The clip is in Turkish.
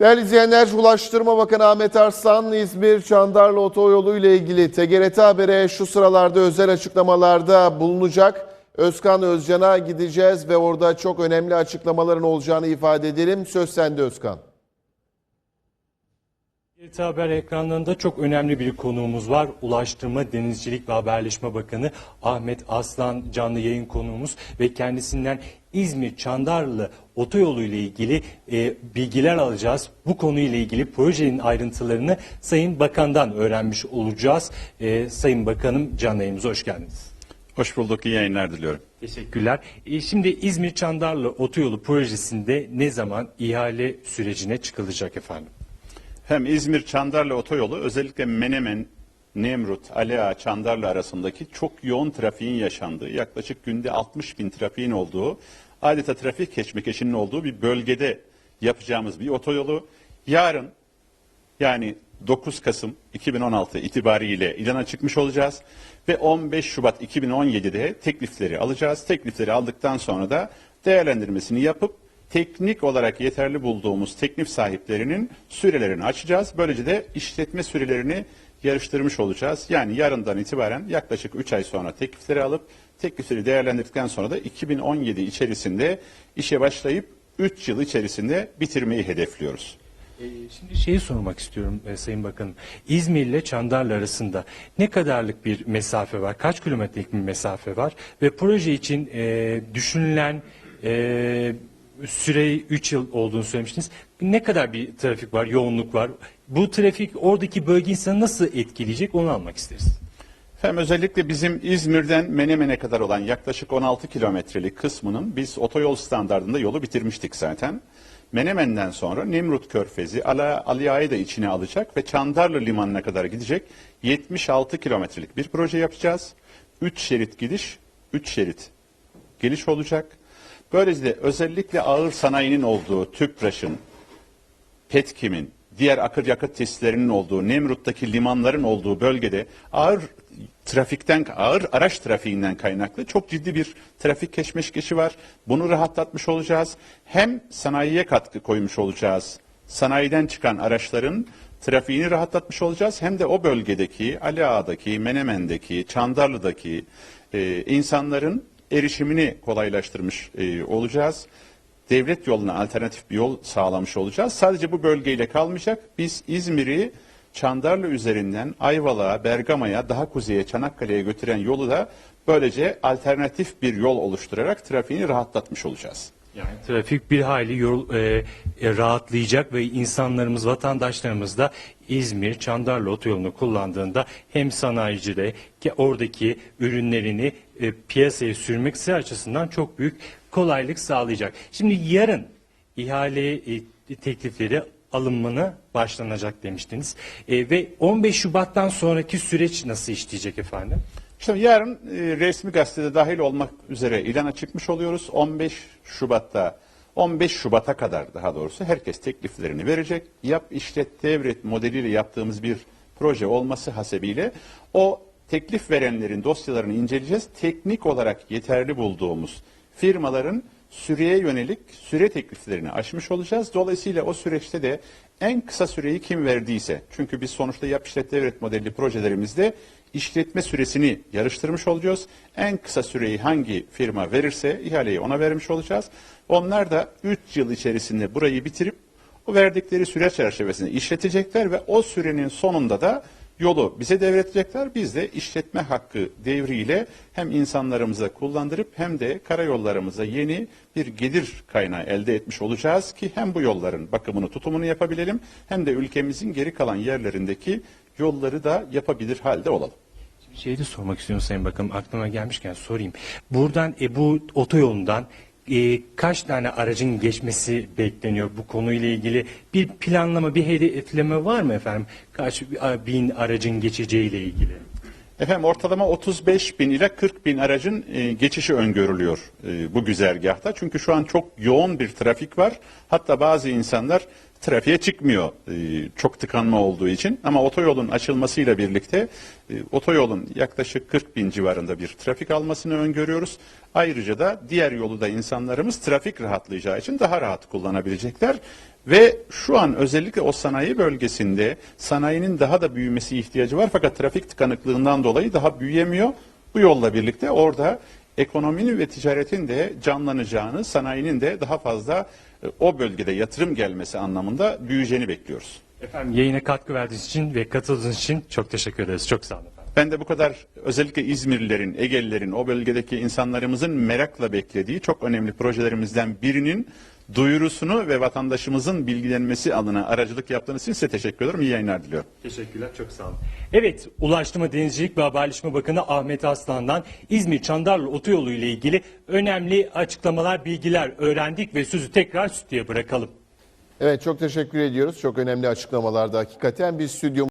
Değerli izleyenler, Ulaştırma Bakanı Ahmet Arslan, İzmir Çandarlı Otoyolu ile ilgili TGRT Haber'e şu sıralarda özel açıklamalarda bulunacak. Özkan Özcan'a gideceğiz ve orada çok önemli açıklamaların olacağını ifade edelim. Söz sende Özkan. TRT Haber ekranlarında çok önemli bir konuğumuz var. Ulaştırma, Denizcilik ve Haberleşme Bakanı Ahmet Aslan canlı yayın konuğumuz ve kendisinden İzmir Çandarlı otoyolu ile ilgili e, bilgiler alacağız. Bu konuyla ilgili projenin ayrıntılarını Sayın Bakan'dan öğrenmiş olacağız. E, Sayın Bakanım canlı yayınımıza hoş geldiniz. Hoş bulduk, iyi yayınlar diliyorum. Teşekkürler. E, şimdi İzmir Çandarlı otoyolu projesinde ne zaman ihale sürecine çıkılacak efendim? Hem İzmir Çandarlı Otoyolu özellikle Menemen, Nemrut, Alea, Çandarlı arasındaki çok yoğun trafiğin yaşandığı, yaklaşık günde 60 bin trafiğin olduğu, adeta trafik keşmekeşinin olduğu bir bölgede yapacağımız bir otoyolu. Yarın yani 9 Kasım 2016 itibariyle ilana çıkmış olacağız ve 15 Şubat 2017'de teklifleri alacağız. Teklifleri aldıktan sonra da değerlendirmesini yapıp teknik olarak yeterli bulduğumuz teklif sahiplerinin sürelerini açacağız. Böylece de işletme sürelerini yarıştırmış olacağız. Yani yarından itibaren yaklaşık 3 ay sonra teklifleri alıp teklifleri değerlendirdikten sonra da 2017 içerisinde işe başlayıp 3 yıl içerisinde bitirmeyi hedefliyoruz. Ee, Şimdi şeyi sormak istiyorum e, Sayın Bakanım. İzmir ile Çandarlı arasında ne kadarlık bir mesafe var? Kaç kilometrelik bir mesafe var? Ve proje için e, düşünülen e, süre 3 yıl olduğunu söylemiştiniz. Ne kadar bir trafik var, yoğunluk var? Bu trafik oradaki bölge insanı nasıl etkileyecek onu almak isteriz. Hem özellikle bizim İzmir'den Menemen'e kadar olan yaklaşık 16 kilometrelik kısmının biz otoyol standartında yolu bitirmiştik zaten. Menemen'den sonra Nemrut Körfezi, Ala, Aliya'yı da içine alacak ve Çandarlı Limanı'na kadar gidecek 76 kilometrelik bir proje yapacağız. 3 şerit gidiş, 3 şerit geliş olacak. Böylece özellikle ağır sanayinin olduğu Tüpraş'ın, Petkim'in, diğer akaryakıt tesislerinin olduğu, Nemrut'taki limanların olduğu bölgede ağır trafikten, ağır araç trafiğinden kaynaklı çok ciddi bir trafik keşmeşkeşi var. Bunu rahatlatmış olacağız. Hem sanayiye katkı koymuş olacağız. Sanayiden çıkan araçların trafiğini rahatlatmış olacağız. Hem de o bölgedeki, Ali Ağa'daki, Menemen'deki, Çandarlı'daki e, insanların erişimini kolaylaştırmış e, olacağız devlet yoluna alternatif bir yol sağlamış olacağız. Sadece bu bölgeyle kalmayacak. Biz İzmir'i Çandarlı üzerinden Ayvalık'a, Bergama'ya, daha kuzeye, Çanakkale'ye götüren yolu da böylece alternatif bir yol oluşturarak trafiğini rahatlatmış olacağız. Yani trafik bir hayli yol, e, e, rahatlayacak ve insanlarımız, vatandaşlarımız da İzmir, Çandarlı otoyolunu kullandığında hem sanayicide ki oradaki ürünlerini e, piyasaya sürmek açısından çok büyük kolaylık sağlayacak. Şimdi yarın ihale e, teklifleri alınmanı başlanacak demiştiniz. E, ve 15 Şubat'tan sonraki süreç nasıl işleyecek efendim? Şimdi yarın e, resmi gazetede dahil olmak üzere ilana çıkmış oluyoruz. 15 Şubat'ta 15 Şubat'a kadar daha doğrusu herkes tekliflerini verecek. Yap işlet devret modeliyle yaptığımız bir proje olması hasebiyle o teklif verenlerin dosyalarını inceleyeceğiz. Teknik olarak yeterli bulduğumuz firmaların süreye yönelik süre tekliflerini aşmış olacağız. Dolayısıyla o süreçte de en kısa süreyi kim verdiyse, çünkü biz sonuçta yap işlet devret modelli projelerimizde işletme süresini yarıştırmış olacağız. En kısa süreyi hangi firma verirse ihaleyi ona vermiş olacağız. Onlar da 3 yıl içerisinde burayı bitirip o verdikleri süre çerçevesinde işletecekler ve o sürenin sonunda da yolu bize devredecekler. Biz de işletme hakkı devriyle hem insanlarımıza kullandırıp hem de karayollarımıza yeni bir gelir kaynağı elde etmiş olacağız ki hem bu yolların bakımını tutumunu yapabilelim hem de ülkemizin geri kalan yerlerindeki yolları da yapabilir halde olalım. Şeyi de sormak istiyorum Sayın Bakanım aklıma gelmişken sorayım. Buradan e, bu otoyolundan e, kaç tane aracın geçmesi bekleniyor bu konuyla ilgili bir planlama bir hedefleme var mı efendim? Kaç bin aracın geçeceğiyle ilgili? Efendim ortalama 35 bin ile 40 bin aracın e, geçişi öngörülüyor e, bu güzergahta. Çünkü şu an çok yoğun bir trafik var. Hatta bazı insanlar trafiğe çıkmıyor e, çok tıkanma olduğu için. Ama otoyolun açılmasıyla birlikte e, otoyolun yaklaşık 40 bin civarında bir trafik almasını öngörüyoruz. Ayrıca da diğer yolu da insanlarımız trafik rahatlayacağı için daha rahat kullanabilecekler. Ve şu an özellikle o sanayi bölgesinde sanayinin daha da büyümesi ihtiyacı var fakat trafik tıkanıklığından dolayı daha büyüyemiyor. Bu yolla birlikte orada ekonominin ve ticaretin de canlanacağını, sanayinin de daha fazla o bölgede yatırım gelmesi anlamında büyüyeceğini bekliyoruz. Efendim yayına katkı verdiğiniz için ve katıldığınız için çok teşekkür ederiz. Çok sağ olun efendim. Ben de bu kadar özellikle İzmirlilerin, Egelilerin, o bölgedeki insanlarımızın merakla beklediği çok önemli projelerimizden birinin duyurusunu ve vatandaşımızın bilgilenmesi adına aracılık yaptığınız için size teşekkür ederim. İyi yayınlar diliyorum. Teşekkürler, çok sağ olun. Evet, Ulaştırma Denizcilik ve Haberleşme Bakanı Ahmet Aslan'dan İzmir Çandarlı Otoyolu ile ilgili önemli açıklamalar, bilgiler öğrendik ve sözü tekrar stüdyoya bırakalım. Evet çok teşekkür ediyoruz. Çok önemli açıklamalarda hakikaten bir stüdyo